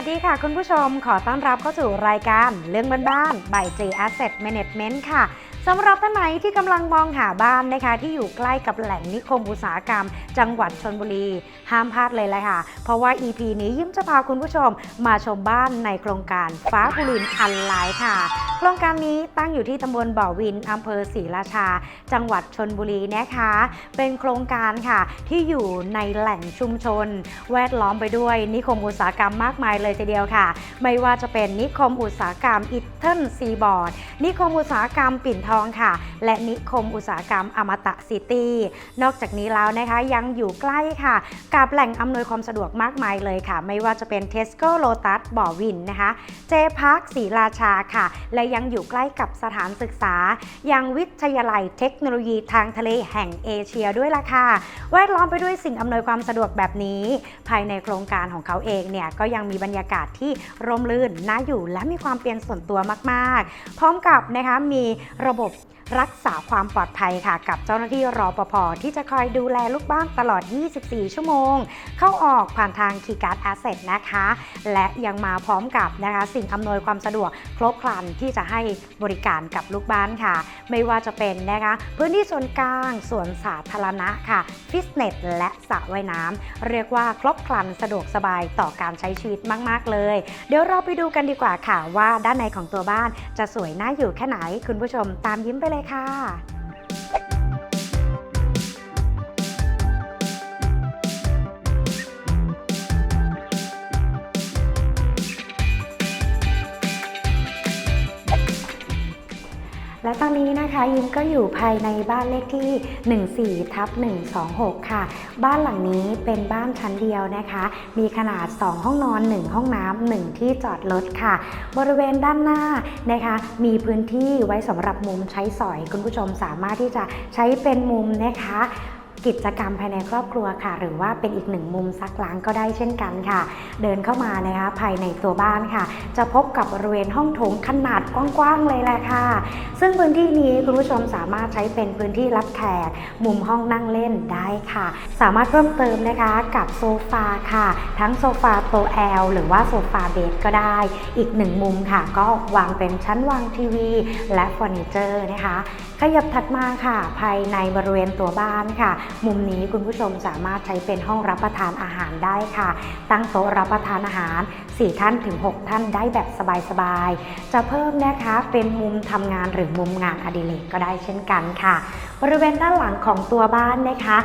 สดีค่ะคุณผู้ชมขอต้อนรับเข้าสู่รายการเรื่องบ้านๆ by J Asset Management ค่ะสำหรับท่านไหนที่กำลังมองหาบ้านนะคะ ที่อยู่ใกล้กับแหล่งนิคมอุตสาหกรรม จังหวัดชนบุรี ห้ามพลาดเลยแหละค่ะ เพราะว่า EP นี้ยิ้มจะพาคุณผู้ชมมาชมบ้านในโครงการฟ้าบุรินอันไลน์ค่ะ ครงการนี้ตั้งอยู่ที่ตำบลบ่อวินอำเภอศรีราชา จังหวัดชนบุรีนะคะ เป็นโครงการค่ะที่อยู่ในแหล่งชุมชน แวดล้อมไปด้วยนิคมอุตสาหกรรมมากมายเลยทีเดียวค่ะ ไม่ว่าจะเป็นนิคมอุตสาหกรรมอิตเทิลซีบอร์ดนิคมอุตสาหกรรมปิ่นทองค่ะ และนิคมอุตสาหกรรมอมตะซิตี้นอกจากนี้แล้วนะคะยังอยู่ใกล้ค่ะ กับแหล่งอำนวยความสะดวกมากมายเลยค่ะ ไม่ว่าจะเป็น Tesco Lotus บ่อวินนะคะเจพาร์คศรีราชาค่ะและยังอยู่ใกล้กับสถานศึกษา ยังวิทยาลัยเทคโนโลยีทางทะเลแห่งเอเชียด้วยล่ะค่ะแวดล้อมไปด้วยสิ่งอำนวยความสะดวกแบบนี้ ภายในโครงการของเขาเองเนี่ยก็ยังมีบรรยากาศที่ร่มรื่นน่าอยู่และมีความเป็นส่วนตัวมาก ๆ พร้อมกับนะคะมีระบบ รักษาความปลอดภัยค่ะ กับเจ้าหน้าที่รอปภที่จะคอยดูแลลูกบ้านตลอด 24 ชั่วโมง เข้าออกผ่านทางคีย์การ์ดแอสเซทนะคะ และยังมาพร้อมกับนะคะสิ่งอำนวยความสะดวกครบครันที่จะให้บริการกับลูกบ้านค่ะ ไม่ว่าจะเป็นนะคะพื้นที่ส่วนกลางส่วนสาธารณะค่ะฟิตเนสและสระว่ายน้ำเรียกว่าครบครันสะดวกสบายต่อการใช้ชีวิตมาก ๆ เลย เดี๋ยวเราไปดูกันดีกว่าค่ะว่าด้านในของตัวบ้านจะสวยน่าอยู่แค่ไหนคุณผู้ชมตามยิ้มไปเลยค่ะ และตอนนี้นะคะยิมก็อยู่ภายในบ้านเลขที่ 14ทับ126 ค่ะ บ้านหลังนี้เป็นบ้านชั้นเดียวนะคะ มีขนาด 2 ห้องนอน 1 ห้องน้ำ1ที่จอดรถค่ะ บริเวณด้านหน้านะคะ มีพื้นที่ไว้สำหรับมุมใช้สอย คุณผู้ชมสามารถที่จะใช้เป็นมุมนะคะ กิจกรรมภายในครอบครัวค่ะ หรือว่าเป็นอีกหนึ่งมุมซักล้างก็ได้เช่นกันค่ะ เดินเข้ามานะคะภายในตัวบ้านค่ะ จะพบกับบริเวณห้องโถงขนาดกว้างๆเลยแหละค่ะ ซึ่งพื้นที่นี้คุณผู้ชมสามารถใช้เป็นพื้นที่รับแขกมุมห้องนั่งเล่นได้ค่ะ สามารถเพิ่มเติมนะคะกับโซฟาค่ะ ทั้งโซฟาโตแอลหรือว่าโซฟาเบดก็ได้ อีกหนึ่งมุมค่ะ ก็วางเป็นชั้นวางทีวี และเฟอร์นิเจอร์นะคะขยับถัดมาค่ะ ภายในบริเวณตัวบ้านค่ะมุมนี้คุณผู้ชมสามารถใช้เป็นห้องรับประทานอาหารได้ค่ะ ตั้งโต๊ะรับประทานอาหาร 4 ท่านถึง 6 ท่านได้แบบสบายๆ จะเพิ่มนะคะเป็นมุมทำงานหรือมุมงานอดิเรกก็ได้เช่นกันค่ะ บริเวณด้านหลังของตัวบ้านนะคะ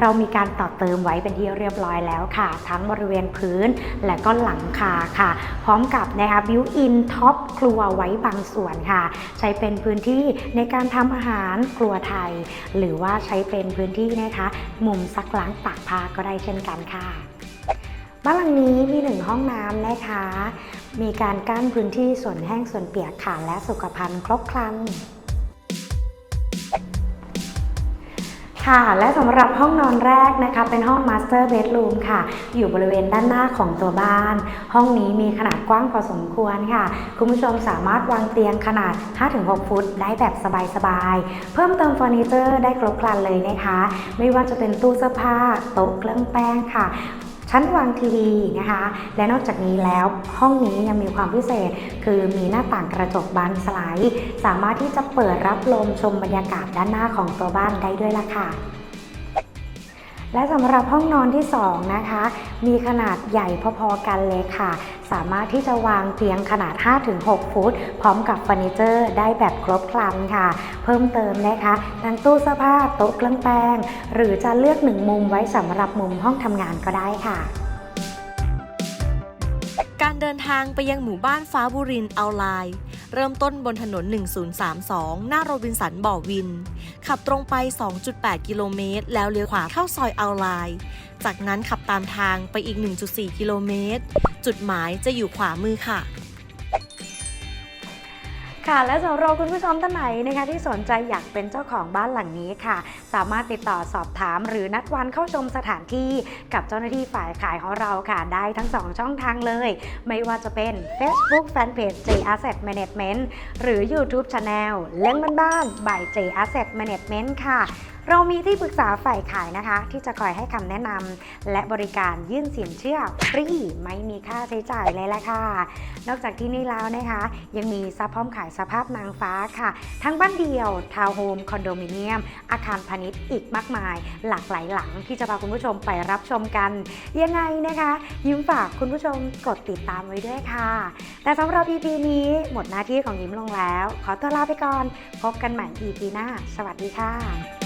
เรามีการต่อเติมไว้เป็นที่เรียบร้อยแล้วค่ะ ทั้งบริเวณพื้นและก็หลังคาค่ะ พร้อมกับนะคะบิวอินท็อปครัวไว้บางส่วนค่ะ ใช้เป็นพื้นที่ในการทำอาหารครัวไทย หรือว่าใช้เป็นพื้นที่นะคะมุมซักล้างตากผ้าก็ได้เช่นกันค่ะบ้านหลังนี้มีหนึ่งห้องน้ำนะคะ มีการกั้นพื้นที่ส่วนแห้งส่วนเปียกค่ะและสุขภัณฑ์ครบครัน ค่ะ และสำหรับห้องนอนแรกนะคะ เป็นห้องมาสเตอร์เบดรูมค่ะ อยู่บริเวณด้านหน้าของตัวบ้าน ห้องนี้มีขนาดกว้างพอสมควรค่ะ คุณผู้ชมสามารถวางเตียงขนาด 5-6 ฟุต ได้แบบสบายๆ เพิ่มเติมเฟอร์นิเจอร์ได้ครบครันเลยนะคะ ไม่ว่าจะเป็นตู้เสื้อผ้า โต๊ะเครื่องแป้งค่ะ ชั้นวางทีวีนะคะ และนอกจากนี้แล้วห้องนี้ยังมีความพิเศษ คือมีหน้าต่างกระจกบานสไลด์ สามารถที่จะเปิดรับลมชมบรรยากาศด้านหน้าของตัวบ้านได้ด้วยล่ะค่ะ และสำหรับห้องนอนที่ 2 นะคะ มีขนาดใหญ่พอๆกันเลยค่ะ สามารถที่จะวางเตียงขนาด 5-6 ฟุต พร้อมกับเฟอร์นิเจอร์ได้แบบครบครันค่ะ เพิ่มเติมนะคะทั้งตู้เสื้อผ้าโต๊ะเครื่องแป้ง หรือจะเลือกหนึ่งมุมไว้สำหรับมุมห้องทำงานก็ได้ค่ะการเดินทางไปยังหมู่บ้านฟ้าบุรินทร์เอาไลน์เริ่มต้นบนถนน 1032 หน้าโรบินสันบ่อวิน ขับตรงไป 2.8 กิโลเมตร แล้วเลี้ยวขวาเข้าซอยเอาไลน์จากนั้นขับตามทางไปอีก 1.4 กิโลเมตร จุดหมายจะอยู่ขวามือค่ะ ค่ะ และสำหรับคุณผู้ชมท่านไหนนะคะที่สนใจอยากเป็นเจ้าของบ้านหลังนี้ค่ะ สามารถติดต่อสอบถามหรือนัดวันเข้าชมสถานที่กับเจ้าหน้าที่ฝ่ายขายของเราค่ะ ได้ทั้ง 2 ช่องทางเลย ไม่ว่าจะเป็น Facebook Fanpage J Asset Management หรือ YouTube Channel เลี้ยงบ้านๆ by J Asset Management ค่ะ เรามีที่ปรึกษาฝ่ายขายนะคะ ที่จะคอยให้คำแนะนำและบริการยื่นสินเชื่อฟรีไม่มีค่าใช้จ่ายเลยละค่ะ นอกจากที่นี่แล้วนะคะ ยังมีซับพร้อมขายสภาพนางฟ้าค่ะ ทั้งบ้านเดียว ทาวน์โฮม คอนโดมิเนียม อาคารพาณิชย์อีกมากมาย หลากหลายหลังที่จะพาคุณผู้ชมไปรับชมกัน ยังไงนะคะ ยิ้มฝากคุณผู้ชมกดติดตามไว้ด้วยค่ะ แต่สำหรับ EP นี้หมดหน้าที่ของยิ้มลงแล้ว ขอตัวลาไปก่อน พบกันใหม่ EP หน้า สวัสดีค่ะ